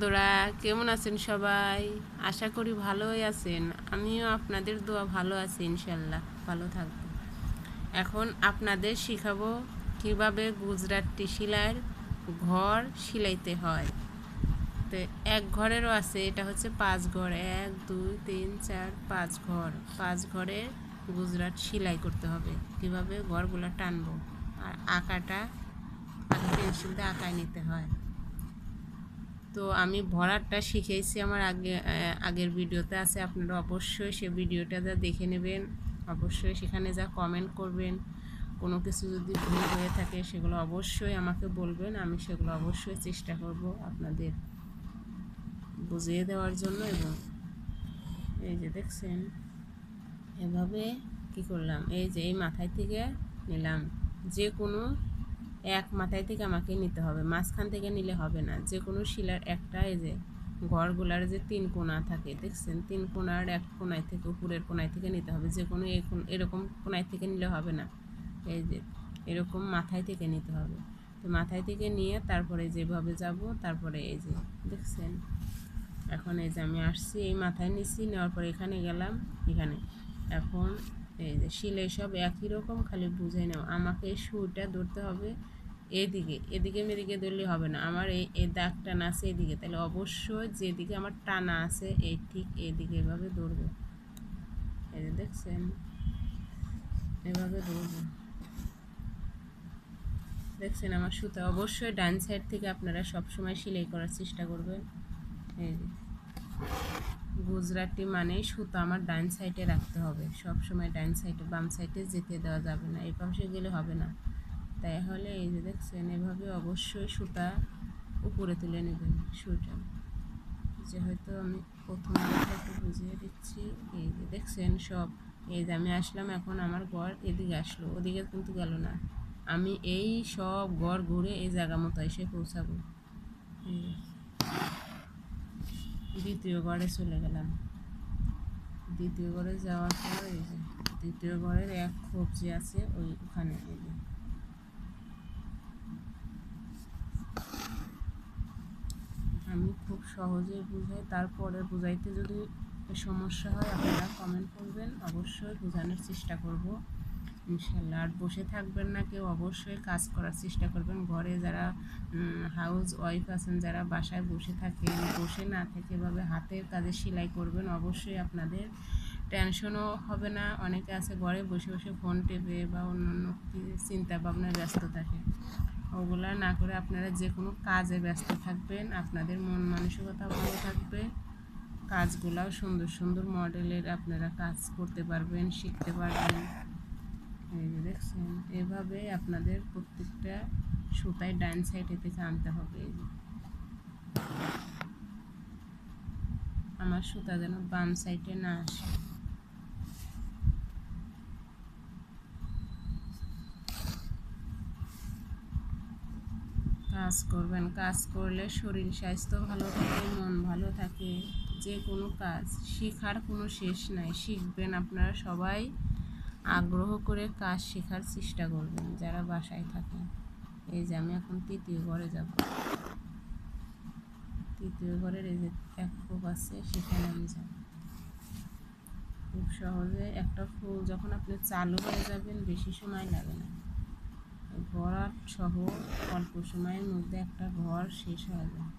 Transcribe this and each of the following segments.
বন্ধুরা, কেমন আছেন সবাই? আশা করি ভালোই আছেন। আমিও আপনাদের দোয়া ভালো আছি ইনশাল্লাহ ভালো থাকব। এখন আপনাদের শিখাবো কীভাবে গুজরাটি সেলাইয়ের ঘর সিলাইতে হয়। তো এক ঘরেরও আছে, এটা হচ্ছে পাঁচ ঘর। এক, দুই, তিন, চার, পাঁচ ঘর। পাঁচ ঘরে গুজরাট সেলাই করতে হবে। কীভাবে ঘরগুলো টানবো? আর আঁকাটা আগে পেন্সিল দিয়ে আঁকায় নিতে হয়। তো আমি ভরাটটা শিখেছি আমার আগে আগের ভিডিওতে আছে, আপনারা অবশ্যই সে ভিডিওটা যা দেখে নেবেন। অবশ্যই সেখানে যা কমেন্ট করবেন, কোনো কিছু যদি ভুল হয়ে থাকে সেগুলো অবশ্যই আমাকে বলবেন, আমি সেগুলো অবশ্যই চেষ্টা করব আপনাদের বুঝিয়ে দেওয়ার জন্য এবং এই যে দেখছেন, এভাবে কি করলাম? এই যে এই মাথায় থেকে নিলাম। যে কোনো এক মাথায় থেকে আমাকে নিতে হবে, মাঝখান থেকে নিলে হবে না। যে কোনো শিলার একটা এই যে ঘরগুলার যে তিন কোণা থাকে, দেখছেন? তিন কোণার এক কোনায় থেকে উপরের কোনায় থেকে নিতে হবে যে কোনো এরকম কোনায় থেকে নিলে হবে না। এই যে এরকম মাথায় থেকে নিতে হবে। তো মাথায় থেকে নিয়ে তারপরে যেভাবে যাব, তারপরে এই যে দেখছেন? এখন এই যে আমি আসছি, এই মাথায় নিচ্ছি নেওয়ার পরে এখানে গেলাম, এখানে। এখন এই যে শিলে সব একই রকম, খালি বুঝে নাও। আমাকে সুরটা ধরতে হবে এদিকে এদিকে মেদিকে ধরলে হবে না। আমার এই এই দাগ টানা আছে এদিকে, তাহলে অবশ্যই যেদিকে আমার টানা আছে, এই ঠিক এদিকে এভাবে ধরবো। এই দেখছেন, এভাবে ধরবো। দেখছেন আমার সুতা, অবশ্যই ডান সাইড থেকে আপনারা সবসময় সেলাই করার চেষ্টা করবেন। এই গুজরাটি মানে সুতো আমার ডান সাইডে রাখতে হবে। সব সময় ডান সাইডে বাম সাইডে যেতে দেওয়া যাবে না, এই পাশে গেলে হবে না। তাই হলে এই যে দেখছেন, এভাবে অবশ্যই সুতা উপরে তুলে নেবেন সুটা যে হয়তো আমি প্রথম একটু বুঝিয়ে দিচ্ছি। এই যে দেখছেন সব। এই যে আমি আসলাম, এখন আমার ঘর এদিকে আসলো, ওদিকে কিন্তু গেল না। আমি এই সব ঘর ঘুরে এই জায়গা মতো এসে পৌঁছাবো। দ্বিতীয় ঘরে চলে গেলাম। দ্বিতীয় ঘরে যাওয়ার পর এই যে, দ্বিতীয় ঘরের এক খোপ যে আছে ওই ওখানে এই যে আমি খুব সহজেই বুঝাই, তারপরে বুঝাইতে যদি সমস্যা হয়, আপনারা কমেন্ট করবেন। অবশ্যই বোঝানোর চেষ্টা করব। ইনশাল্লাহ আর বসে থাকবেন না কেউ, অবশ্যই কাজ করার চেষ্টা করবেন। ঘরে যারা হাউস ওয়াইফ আছেন, যারা বাসায় বসে থাকেন, বসে না থেকে এভাবে হাতের কাজে সেলাই করবেন, অবশ্যই আপনাদের টেনশনও হবে না। অনেকে আছে, ঘরে বসে বসে ফোন টেপে বা অন্য অন্য চিন্তা ভাবনায় ব্যস্ত থাকে। ওগুলা না করে আপনারা যে কোনো কাজে ব্যস্ত থাকবেন, আপনাদের মন মানসিকতা ভালো থাকবে, কাজগুলাও সুন্দর সুন্দর মডেলের আপনারা কাজ করতে পারবেন, শিখতে পারবেন। এই যে দেখছেন, এভাবে আপনাদের প্রত্যেকটা সুতায় ডাইন সাইডে থেকে আনতে হবে। এই আমার সুতা যেন বাম সাইডে না আসে। কাজ করবেন। কাজ করলে শরীর স্বাস্থ্য ভালো থাকে, মন ভালো থাকে, যে কোনো কাজ। শেখার কোনো শেষ নাই। শিখবেন আপনারা সবাই। আগ্রহ করে কাজ শেখার চেষ্টা করবেন যারা বাসায় থাকেন। এই যে আমি এখন তৃতীয় ঘরে যাব। তৃতীয় ঘরের এই যে এক খোপ আছে, সেখানে আমি যাব। খুব সহজে একটা ফুল যখন আপনি চালু হয়ে যাবেন, বেশি সময় লাগে না। ভরাট সহ অল্প সময়ের মধ্যে একটা ঘর শেষ হয়ে যায়।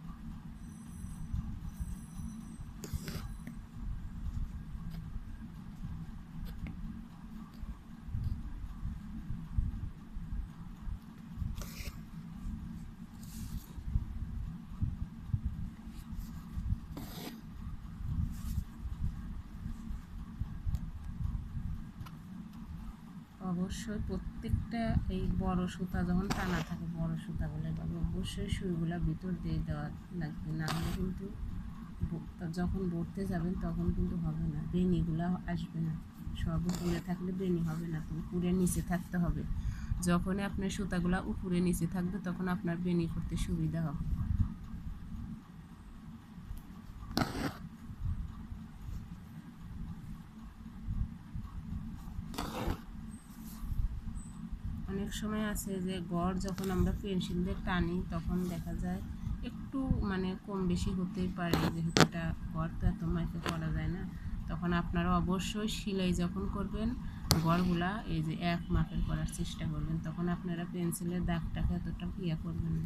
অবশ্যই প্রত্যেকটা এই বড় সুতা যখন টানা থাকে, বড় সুতাগুলো এভাবে অবশ্যই সুইগুলো ভিতর দিয়ে দেওয়া লাগবে। না হলে কিন্তু যখন ভরতে যাবেন তখন কিন্তু হবে না বেনিগুলো আসবে না। সব উপরে থাকলে বেনি হবে না উপরে নিচে থাকতে হবে। যখন আপনার সুতাগুলো উপরে নিচে থাকবে তখন আপনার বেনি করতে সুবিধা হবে। অনেক সময় আছে যে গড় যখন আমরা পেন্সিল দিয়ে টানি, তখন দেখা যায় একটু মানে কম বেশি হতেই পারে, যেহেতু এটা গড় তো এত মাইকে করা যায় না। তখন আপনারা অবশ্যই সেলাই যখন করবেন, গড়গুলা এই যে এক মাপের করার চেষ্টা করবেন, তখন আপনারা পেন্সিলের দাগটাকে এতটা ইয়ে করবেন না।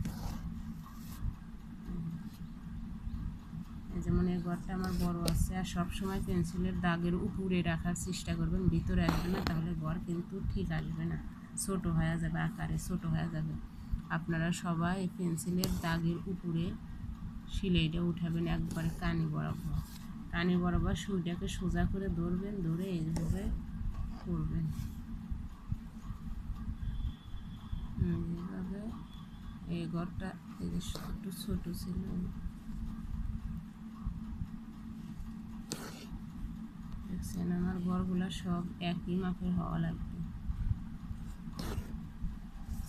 যেমন এই ঘরটা আমার বড় আছে, আর সব সময় পেন্সিলের দাগের উপরে রাখার চেষ্টা করবেন, ভিতরে আসবে না, তাহলে ঘর কিন্তু ঠিক আসবে না। ছোট হয়ে যাবে, আকারে ছোট হয়ে যাবে। আপনারা সবাই পেন্সিলের দাগের উপরে সিলাইটা উঠাবেন একবারে কানি বরাবর। কানি বরাবর সুইটাকে সোজা করে ধরবেন, ধরে এইভাবে করবেন। এইভাবে এই ঘরটা একটু ছোটো ছিল। দেখছেন, আমার ঘরগুলা সব একই মাপের হওয়া লাগবে।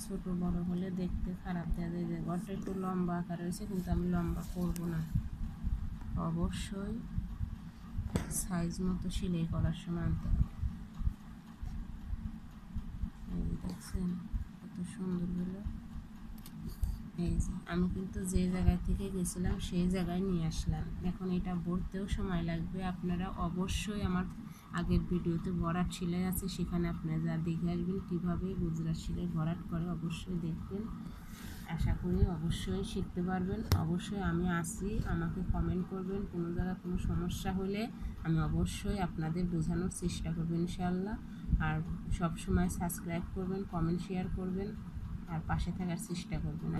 ছোট বড় হলে দেখতে খারাপ দেখা যায় ঘরটা একটু লম্বা আকার হয়েছে, কিন্তু আমি লম্বা করব না। অবশ্যই সাইজ মতো সেলাই করার সময় আনতে হবে। দেখছেন কত সুন্দর হলো। এই যে আমি কিন্তু যে জায়গা থেকে গেছিলাম, সেই জায়গায় নিয়ে আসলাম। এখন এটা ভরতেও সময় লাগবে। আপনারা অবশ্যই আমার আগের ভিডিওতে ভরাট সেলাই আছে, সেখানে আপনারা যা দেখে আসবেন, কীভাবে গুজরাট সেলাই ভরাট করে অবশ্যই দেখবেন। আশা করি অবশ্যই শিখতে পারবেন। অবশ্যই আমি আসি, আমাকে কমেন্ট করবেন। কোনো জায়গায় কোনো সমস্যা হলে আমি অবশ্যই আপনাদের বোঝানোর চেষ্টা করব ইনশাল্লাহ আর সব সময় সাবস্ক্রাইব করবেন কমেন্ট শেয়ার করবেন, আর পাশে থাকার চেষ্টা করবেন।